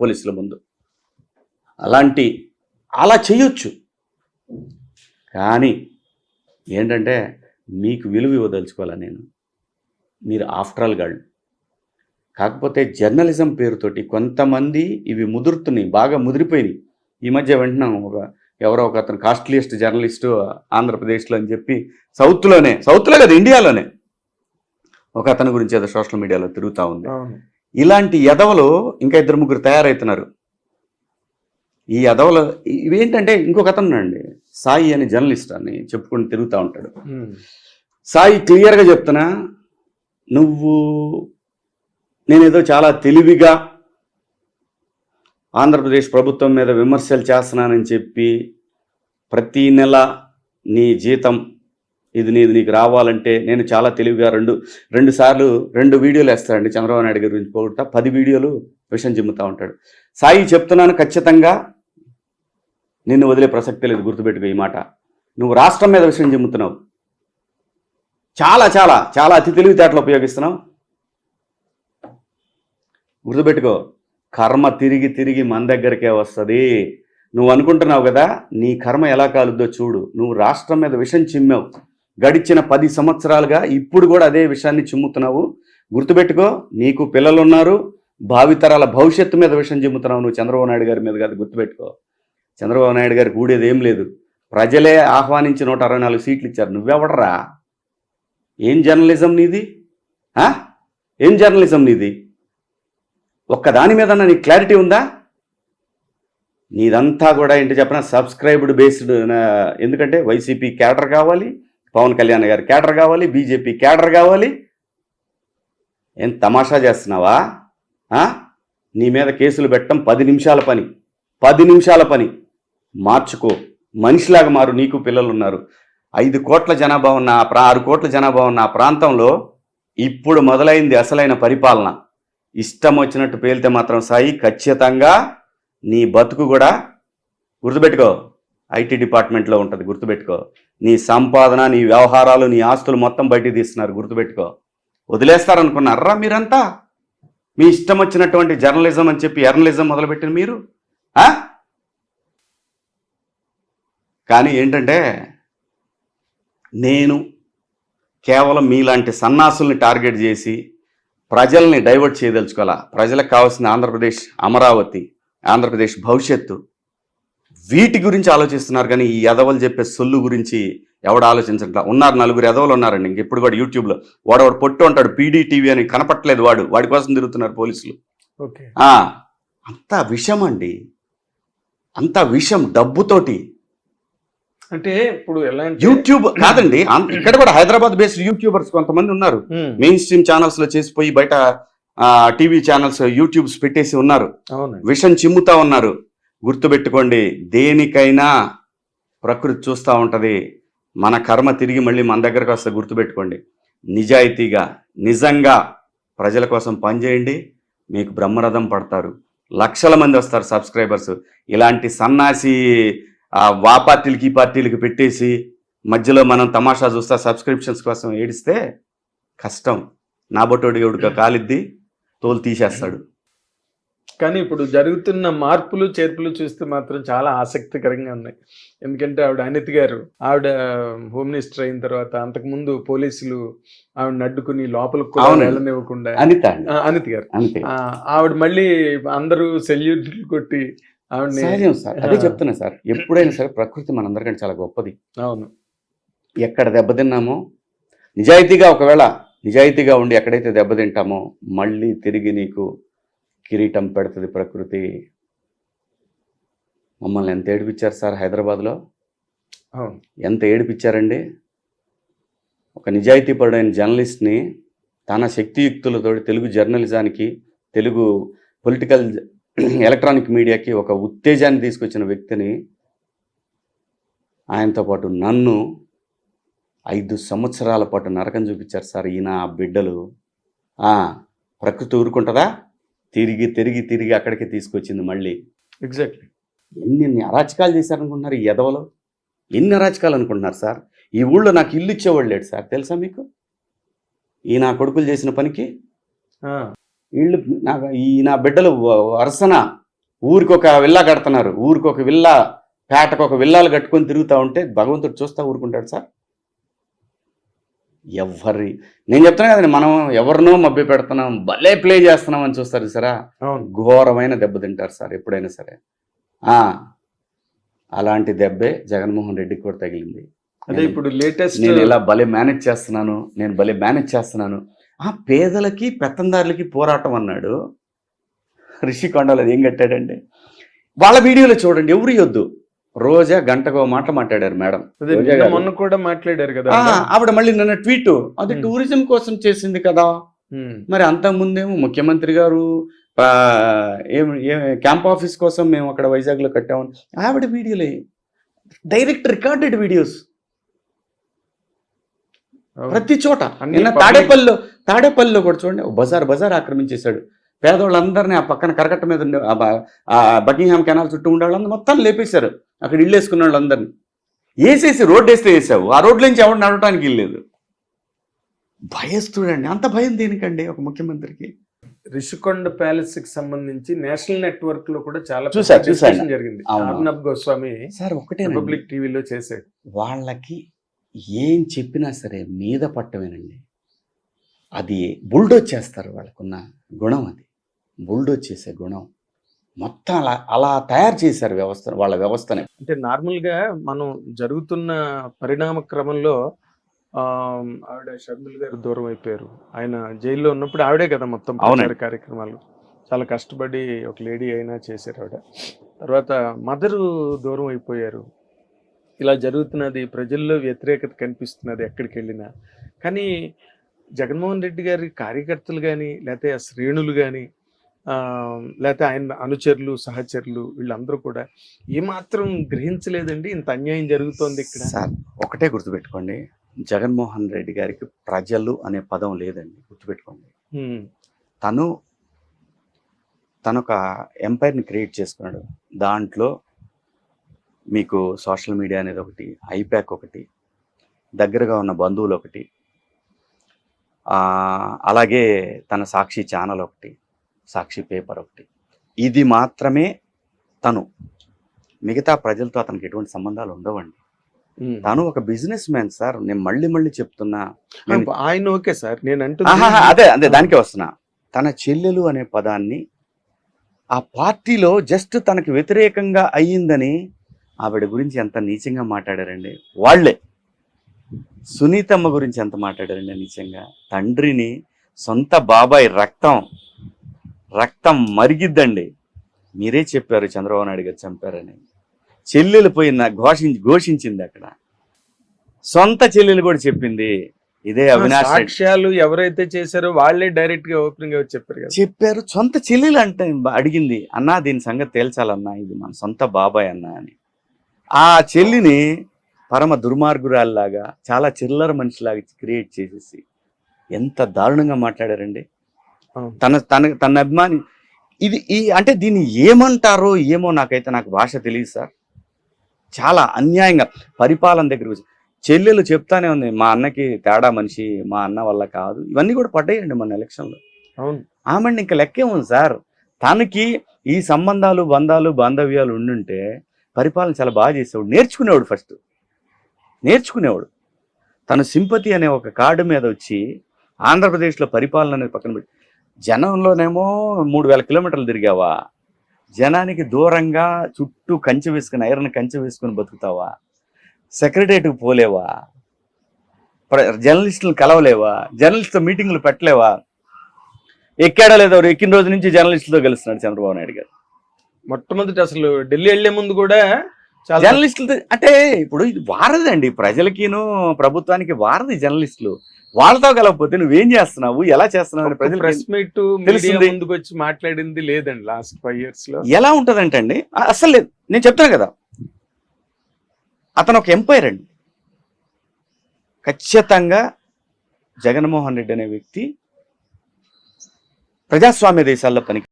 పోలీసుల ముందు. అలాంటి అలా చేయొచ్చు. కానీ ఏంటంటే మీకు విలువ ఇవ్వదలుచుకోవాలా నేను? మీరు ఆఫ్టర్ ఆల్ గాళ్ళు. కాకపోతే జర్నలిజం పేరుతోటి కొంతమంది ఇవి ముదురుతున్నాయి బాగా ముదిరిపోయినాయి. ఈ మధ్య వింటున్నాం ఒక ఎవరో ఒక అతను కాస్ట్లీయెస్ట్ జర్నలిస్టు ఆంధ్రప్రదేశ్లో అని చెప్పి సౌత్లోనే సౌత్లో కదా ఇండియాలోనే. ఒక అతని గురించి ఏదో సోషల్ మీడియాలో తిరుగుతూ ఉంది. ఇలాంటి ఎదవలు ఇంకా ఇద్దరు ముగ్గురు తయారవుతున్నారు ఈ ఎదవలు ఇవేంటంటే ఇంకొక అతను అండి సాయి అని జర్నలిస్ట్ అని చెప్పుకొని తిరుగుతూ ఉంటాడు. సాయి క్లియర్గా చెప్తున్నా నువ్వు నేనేదో చాలా తెలివిగా ఆంధ్రప్రదేశ్ ప్రభుత్వం మీద విమర్శలు చేస్తున్నానని చెప్పి ప్రతి నెల నీ జీతం ఇది నీది నీకు రావాలంటే నేను చాలా తెలివిగా రెండు రెండు సార్లు రెండు వీడియోలు వేస్తాడండి చంద్రబాబు నాయుడు గారి గురించి పోగొడతా పది వీడియోలు విషం చిమ్ముతా ఉంటాడు. సాయి చెప్తున్నాను ఖచ్చితంగా నిన్ను వదిలే ప్రసక్తి లేదు గుర్తుపెట్టుకో ఈ మాట. నువ్వు రాష్ట్రం మీద విషయం చిమ్ముతున్నావు చాలా చాలా చాలా అతి తెలివితేటలు ఉపయోగిస్తున్నావు. గుర్తుపెట్టుకో కర్మ తిరిగి తిరిగి మన దగ్గరికే వస్తుంది. నువ్వు అనుకుంటున్నావు కదా నీ కర్మ ఎలా కాలుద్దో చూడు. నువ్వు రాష్ట్రం మీద విషం చిమ్మావు. గడిచిన పది సంవత్సరాలుగా ఇప్పుడు కూడా అదే విషయాన్ని చిమ్ముతున్నావు. గుర్తుపెట్టుకో నీకు పిల్లలు ఉన్నారు భావితరాల భవిష్యత్తు మీద విషయం చిమ్ముతున్నావు నువ్వు చంద్రబాబు నాయుడు గారి మీద కాదు గుర్తుపెట్టుకో. చంద్రబాబు నాయుడు గారికి ఊడేది ఏం లేదు. ప్రజలే ఆహ్వానించి నూట అరవై నాలుగు సీట్లు ఇచ్చారు. నువ్వెవడరా? ఏం జర్నలిజం నీది? ఏం జర్నలిజం నీది? ఒక్క దాని మీద నీకు క్లారిటీ ఉందా? నీదంతా కూడా ఏంటి చెప్పిన సబ్స్క్రైబ్డ్ బేస్డ్ ఎందుకంటే వైసీపీ క్యాడర్ కావాలి పవన్ కళ్యాణ్ గారు క్యాడర్ కావాలి బీజేపీ క్యాడర్ కావాలి. ఏం తమాషా చేస్తున్నావా? నీ మీద కేసులు పెట్టడం పది నిమిషాల పని. పది నిమిషాల పని. మార్చుకో. మనిషిలాగా మారు. నీకు పిల్లలు ఉన్నారు. ఐదు కోట్ల జనాభా ఉన్న ప్రా ఆరు కోట్ల జనాభా ఉన్న ఆ ప్రాంతంలో ఇప్పుడు మొదలైంది అసలైన పరిపాలన. ఇష్టం వచ్చినట్టు పేలితే మాత్రం సాయి ఖచ్చితంగా నీ బతుకు కూడా గుర్తుపెట్టుకో. ఐటీ డిపార్ట్మెంట్లో ఉంటుంది గుర్తుపెట్టుకో. నీ సంపాదన నీ వ్యవహారాలు నీ ఆస్తులు మొత్తం బయటికి తీస్తున్నారు. గుర్తుపెట్టుకో. వదిలేస్తారనుకున్నారా మీరంతా? మీ ఇష్టం వచ్చినటువంటి జర్నలిజం అని చెప్పి ఎర్నలిజం మొదలుపెట్టిన మీరు? కానీ ఏంటంటే నేను కేవలం మీలాంటి సన్నాసుల్ని టార్గెట్ చేసి ప్రజల్ని డైవర్ట్ చేయదలుచుకోవాలా? ప్రజలకు కావాల్సిన ఆంధ్రప్రదేశ్ అమరావతి ఆంధ్రప్రదేశ్ భవిష్యత్తు. వీటి గురించి ఆలోచిస్తున్నారు కానీ ఈ ఎదవలు చెప్పే సొల్లు గురించి ఎవడు ఆలోచించట్లా? ఉన్నారు నలుగురు ఎదవలు ఉన్నారండి. ఇంక ఇప్పుడు కూడా యూట్యూబ్లో వాడవాడు పొట్టు ఉంటాడు పీడీ టీవీ అని కనపట్లేదు వాడు. వాడి కోసం తిరుగుతున్నారు పోలీసులు. అంతా విషం అండి. అంతా విషం డబ్బుతోటి. అంటే ఇప్పుడు యూట్యూబ్ కాదండి ఇక్కడ కూడా హైదరాబాద్ బేస్డ్ యూట్యూబర్స్ కొంతమంది ఉన్నారు. మెయిన్ స్ట్రీమ్ ఛానల్స్లో చేసిపోయి బయట టీవీ ఛానల్స్ యూట్యూబ్స్ పెట్టేసి ఉన్నారు. విషం చిమ్ముతా ఉన్నారు. గుర్తుపెట్టుకోండి దేనికైనా ప్రకృతి చూస్తూ ఉంటుంది. మన కర్మ తిరిగి మళ్ళీ మన దగ్గరకు వస్తే గుర్తుపెట్టుకోండి. నిజాయితీగా నిజంగా ప్రజల కోసం పనిచేయండి మీకు బ్రహ్మరథం పడతారు. లక్షల మంది వస్తారు సబ్స్క్రైబర్స్. ఇలాంటి సన్నాసి వా పార్టీలకి ఈ పార్టీలకి పెట్టేసి మధ్యలో మనం తమాషా చూస్తా సబ్స్క్రిప్షన్స్ కోసం ఏడిస్తే కష్టం. నాబొట్టోడి బొట్టోడి కాలిద్ది తోలు తీసేస్తాడు. కానీ ఇప్పుడు జరుగుతున్న మార్పులు చేర్పులు చూస్తే మాత్రం చాలా ఆసక్తికరంగా ఉన్నాయి. ఎందుకంటే ఆవిడ అనిత్ గారు ఆవిడ హోమ్ మినిస్టర్ అయిన తర్వాత అంతకు ముందు పోలీసులు ఆవిడ అడ్డుకుని లోపలికి. వెళ్ళనివ్వకుండా అనిత గారు. ఆవిడ మళ్ళీ అందరూ సెల్యూట్లు కొట్టి సహజం సార్. అదే. చెప్తున్నా సార్. ఎప్పుడైనా సరే ప్రకృతి మనందరికంటే చాలా గొప్పది. అవును. ఎక్కడ దెబ్బతిన్నామో నిజాయితీగా ఒకవేళ నిజాయితీగా ఉండి ఎక్కడైతే దెబ్బతింటామో మళ్ళీ తిరిగి నీకు కిరీటం పెడుతుంది ప్రకృతి. మమ్మల్ని ఎంత ఏడిపించారు సార్ హైదరాబాద్లో? ఎంత ఏడిపించారండి? ఒక నిజాయితీపరుడైన జర్నలిస్ట్ని తన శక్తియుక్తులతో తెలుగు జర్నలిజానికి తెలుగు పొలిటికల్ ఎలక్ట్రానిక్ మీడియాకి ఒక ఉత్తేజాన్ని తీసుకొచ్చిన వ్యక్తిని ఆయనతో పాటు నన్ను ఐదు సంవత్సరాల పాటు నరకం చూపించారు సార్ ఈయన ఆ బిడ్డలు. ప్రకృతి ఊరుకుంటుందా? తిరిగి తిరిగి తిరిగి అక్కడికి తీసుకొచ్చింది మళ్ళీ. ఎగ్జాక్ట్లీ ఎన్ని అరాచకాలు చేశారనుకుంటున్నారు ఈ ఎదవలో ఎన్ని అరాచకాలు అనుకుంటున్నారు సార్? ఈ ఊళ్ళో నాకు ఇల్లు ఇచ్చేవాళ్ళు లేడు సార్. తెలుసా మీకు? ఈ నా కొడుకులు చేసిన పనికి? వీళ్ళు నా ఈ నా బిడ్డలు వరుసన ఊరికి ఒక విల్లా కడుతున్నారు. ఊరికి ఒక విల్లా పేటకు ఒక విల్లాలు కట్టుకొని తిరుగుతూ ఉంటే భగవంతుడు చూస్తా ఊరుకుంటాడు సార్. ఎవరి నేను చెప్తున్నా కదండి మనం ఎవరినో మభ్య పెడుతున్నాం భలే ప్లే చేస్తున్నాం అని చూస్తారు సరా ఘోరమైన దెబ్బ తింటారు సార్ ఎప్పుడైనా సరే. ఆ, అలాంటి దెబ్బే జగన్మోహన్ రెడ్డికి కూడా తగిలింది. అదే ఇప్పుడు లేటెస్ట్ నేను ఇలా భలే మేనేజ్ చేస్తున్నాను నేను భలే మేనేజ్ చేస్తున్నాను. ఆ పేదలకి పెత్తందారులకి పోరాటం అన్నాడు రిషికొండలో అది ఏం కట్టాడండి వాళ్ళ వీడియోలో చూడండి ఎవరు ఇవ్వద్దు రోజా గంటకో మాట మాట్లాడారు మేడం. మొన్న కూడా మాట్లాడారు కదా ఆవిడ మళ్ళీ నిన్న ట్వీట్. అది. టూరిజం కోసం చేసింది కదా. మరి అంతకుముందేమో ముఖ్యమంత్రి గారు ఏం క్యాంప్ ఆఫీస్ కోసం మేము అక్కడ వైజాగ్లో కట్టామని. ఆవిడ వీడియోలే. Direct recorded videos. ప్రతి చోట. నిన్న తాడేపల్లిలో తాడేపల్లిలో కూడా చూడండి బజార్ బజార్ ఆక్రమించేశాడు. పేదవాళ్ళందరినీ ఆ పక్కన కరకట్ట మీద ఉండే ఆ బకింగ్హామ్ కెనాల్ చుట్టూ ఉండే వాళ్ళందరూ మొత్తం లేపేశారు. అక్కడ ఇల్లు వేసుకున్న వాళ్ళందరినీ. వేసేసి రోడ్డు వేస్తే వేసావు. ఆ రోడ్ల నుంచి ఎవరు నడవటానికి ఇల్లేదు భయస్తుడండి అంత భయం దేనికండి ఒక ముఖ్యమంత్రికి? రిషికొండ ప్యాలెస్కి సంబంధించి నేషనల్ నెట్వర్క్లో కూడా చాలా చూసా, పెద్ద చూసా. discussion జరిగింది. అర్నబ్ గోస్వామి సార్ ఒకటే రిపబ్లిక్ టీవీలో చేశాడు. వాళ్ళకి ఏం చెప్పినా సరే మీద పట్టమేనండి. అది బుల్డోజ్ చేస్తారు వాళ్ళకున్న గుణం అది. బుల్డోజ్ చేసే గుణం. మొత్తం అలా అలా తయారు చేశారు వ్యవస్థ వాళ్ళ వ్యవస్థని. అంటే నార్మల్గా మనం జరుగుతున్న పరిణామ క్రమంలో ఆవిడ షర్మిల్ గారు దూరం అయిపోయారు. ఆయన జైల్లో ఉన్నప్పుడు ఆవిడే కదా మొత్తం అవునండి. కార్యక్రమాలు. చాలా కష్టపడి ఒక లేడీ అయినా చేశారు ఆవిడ. తర్వాత మదరు దూరం అయిపోయారు. ఇలా జరుగుతున్నది ప్రజల్లో వ్యతిరేకత కనిపిస్తున్నది ఎక్కడికి వెళ్ళినా కానీ జగన్మోహన్ రెడ్డి గారి కార్యకర్తలు కానీ లేకపోతే ఆ శ్రేణులు కానీ లేకపోతే ఆయన అనుచరులు సహచరులు వీళ్ళందరూ కూడా ఏమాత్రం గ్రహించలేదండి. ఇంత అన్యాయం జరుగుతోంది ఇక్కడ. సార్ ఒకటే గుర్తుపెట్టుకోండి. జగన్మోహన్ రెడ్డి గారికి ప్రజలు అనే పదం లేదండి. గుర్తుపెట్టుకోండి. తను తను ఒక ఎంపైర్ని క్రియేట్ చేసుకున్నాడు. దాంట్లో మీకు సోషల్ మీడియా అనేది ఒకటి ఐప్యాక్ ఒకటి దగ్గరగా ఉన్న బంధువులు ఒకటి అలాగే తన సాక్షి ఛానల్ ఒకటి సాక్షి పేపర్ ఒకటి. ఇది మాత్రమే తను. మిగతా ప్రజలతో అతనికి ఎటువంటి సంబంధాలు ఉండవండి. తను ఒక బిజినెస్ మ్యాన్ సార్. నేను మళ్ళీ మళ్ళీ చెప్తున్నా. నేను- ఆయన ఓకే సార్. నేను అంటుంది అదే అదే దానికే వస్తున్నా. తన చెల్లెలు అనే పదాన్ని ఆ పార్టీలో జస్ట్ తనకి వ్యతిరేకంగా అయ్యిందని ఆవిడ గురించి ఎంత నీచంగా మాట్లాడారండి. వాళ్ళే. సునీతమ్మ గురించి ఎంత మాట్లాడారండి నీచంగా. తండ్రిని సొంత బాబాయ్ రక్తం రక్తం మరిగిద్దండి. మీరే చెప్పారు చంద్రబాబు నాయుడు గారు చంపారని. చెల్లెలు పోయి నా ఘోషించి ఘోషించింది అక్కడ. సొంత చెల్లెలు కూడా చెప్పింది. ఇదే అవినాష్ రెడ్డి. సాక్ష్యాలు ఎవరైతే చేశారో వాళ్ళే డైరెక్ట్గా ఓపెనింగ్ చెప్పారు చెప్పారు. సొంత చెల్లెలు అంటే అడిగింది అన్నా దీని సంగతి తేల్చాలన్నా ఇది మన సొంత బాబాయ్ అన్నా అని. ఆ చెల్లిని పరమ దుర్మార్గురాల్లాగా చాలా చిల్లర మనిషిలాగా క్రియేట్ చేసేసి ఎంత దారుణంగా మాట్లాడారండి. తన తన తన అభిమాని. ఇది ఈ అంటే దీన్ని ఏమంటారో ఏమో నాకైతే నాకు భాష తెలియదు సార్. చాలా అన్యాయంగా పరిపాలన దగ్గర చెల్లెలు చెప్తానే ఉంది మా అన్నకి తేడా మనిషి మా అన్న వల్ల కాదు. ఇవన్నీ కూడా పడ్డాయండి మన ఎలక్షన్లో అవును. ఆమెను ఇంకా లెక్కే ఉంది సార్. తనకి ఈ సంబంధాలు బంధాలు బాంధవ్యాలు ఉండుంటే పరిపాలన చాలా బాగా చేసేవాడు. నేర్చుకునేవాడు ఫస్ట్. నేర్చుకునేవాడు. తను సింపతి అనే ఒక కార్డు మీద వచ్చి ఆంధ్రప్రదేశ్లో పరిపాలన అనేది పక్కన పెట్టి జనంలోనేమో మూడు వేల కిలోమీటర్లు తిరిగావా? జనానికి దూరంగా చుట్టూ కంచె వేసుకుని ఐరన్ కంచె వేసుకుని బతుకుతావా? సెక్రటరియట్కి పోలేవా? జర్నలిస్టులను కలవలేవా? జర్నలిస్టుతో మీటింగ్లు పెట్టలేవా? ఎక్కాడా లేదా ఎక్కిన రోజు నుంచి జర్నలిస్టులతో కలుస్తున్నాడు చంద్రబాబు నాయుడు గారు. మొట్టమొదటి అసలు ఢిల్లీ వెళ్ళే ముందు కూడా జర్నలిస్టులతో అంటే ఇప్పుడు ఇది వారధి అండి ప్రజలకిను ప్రభుత్వానికి వారధి జర్నలిస్టులు. వాళ్ళతో కలవకపోతే నువ్వేం చేస్తున్నావు? ఎలా చేస్తున్నావు? అని ప్రజలు ప్రెస్ మీట్. ముందుకు వచ్చి మాట్లాడింది లేదండి లాస్ట్ ఫైవ్ ఇయర్స్లో. ఎలా ఉంటదంటే అండి అసలు లేదు. నేను చెప్తాను కదా అతను ఒక ఎంపైర్ అండి. ఖచ్చితంగా జగన్మోహన్ రెడ్డి అనే వ్యక్తి ప్రజాస్వామ్య దేశాల్లో పనికి